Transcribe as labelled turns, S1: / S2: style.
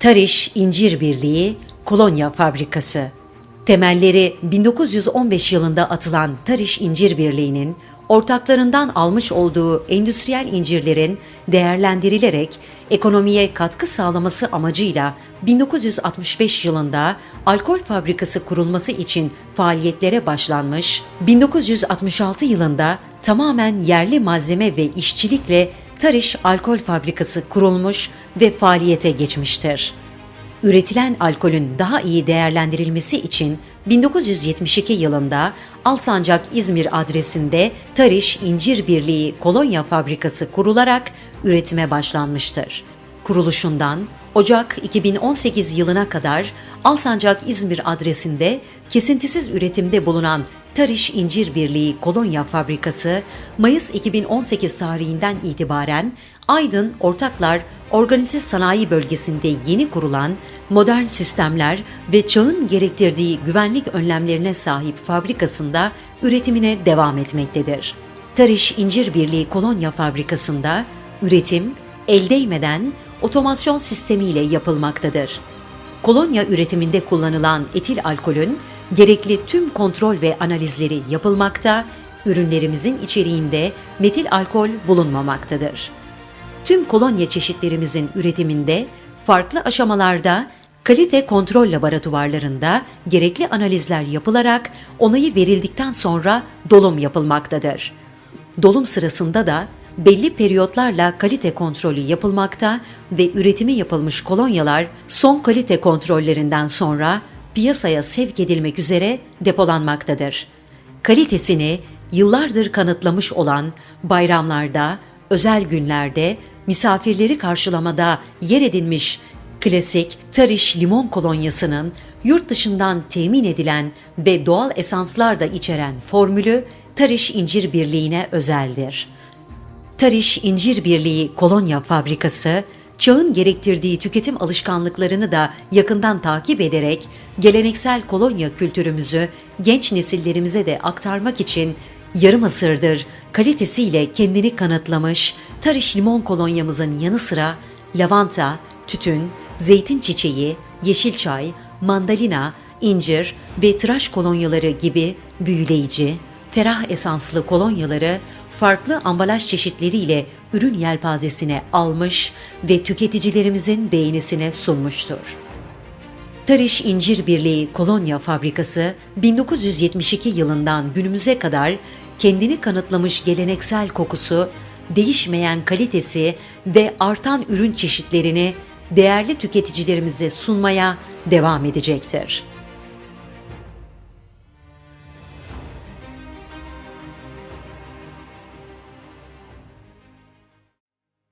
S1: Tariş İncir Birliği Kolonya Fabrikası. Temelleri 1915 yılında atılan Tariş İncir Birliği'nin ortaklarından almış olduğu endüstriyel incirlerin değerlendirilerek ekonomiye katkı sağlaması amacıyla 1965 yılında alkol fabrikası kurulması için faaliyetlere başlanmış, 1966 yılında tamamen yerli malzeme ve işçilikle Tariş Alkol Fabrikası kurulmuş ve faaliyete geçmiştir. Üretilen alkolün daha iyi değerlendirilmesi için 1972 yılında Alsancak İzmir adresinde Tariş İncir Birliği Kolonya Fabrikası kurularak üretime başlanmıştır. Kuruluşundan Ocak 2018 yılına kadar Alsancak İzmir adresinde kesintisiz üretimde bulunan Tariş İncir Birliği Kolonya Fabrikası, Mayıs 2018 tarihinden itibaren Aydın Ortaklar Organize Sanayi Bölgesi'nde yeni kurulan modern sistemler ve çağın gerektirdiği güvenlik önlemlerine sahip fabrikasında üretimine devam etmektedir. Tariş İncir Birliği Kolonya Fabrikası'nda üretim el değmeden otomasyon sistemiyle yapılmaktadır kolonya üretiminde kullanılan etil alkolün gerekli tüm kontrol ve analizleri yapılmakta, ürünlerimizin içeriğinde metil alkol bulunmamaktadır. Tüm kolonya çeşitlerimizin üretiminde farklı aşamalarda kalite kontrol laboratuvarlarında gerekli analizler yapılarak onayı verildikten sonra dolum yapılmaktadır. Dolum sırasında da belli periyotlarla kalite kontrolü yapılmakta ve üretimi yapılmış kolonyalar son kalite kontrollerinden sonra piyasaya sevk edilmek üzere depolanmaktadır. Kalitesini yıllardır kanıtlamış olan bayramlarda, özel günlerde, misafirleri karşılamada yer edinmiş klasik Tariş limon kolonyasının yurt dışından temin edilen ve doğal esanslar da içeren formülü Tariş İncir Birliği'ne özeldir. Tariş İncir Birliği Kolonya Fabrikası, çağın gerektirdiği tüketim alışkanlıklarını da yakından takip ederek geleneksel kolonya kültürümüzü genç nesillerimize de aktarmak için yarım asırdır kalitesiyle kendini kanıtlamış Tariş Limon kolonyamızın yanı sıra lavanta, tütün, zeytin çiçeği, yeşil çay, mandalina, incir ve tıraş kolonyaları gibi büyüleyici, ferah esanslı kolonyaları farklı ambalaj çeşitleriyle ürün yelpazesine almış ve tüketicilerimizin beğenisine sunmuştur. Tariş İncir Birliği Kolonya Fabrikası 1972 yılından günümüze kadar kendini kanıtlamış geleneksel kokusu, değişmeyen kalitesi ve artan ürün çeşitlerini değerli tüketicilerimize sunmaya devam edecektir.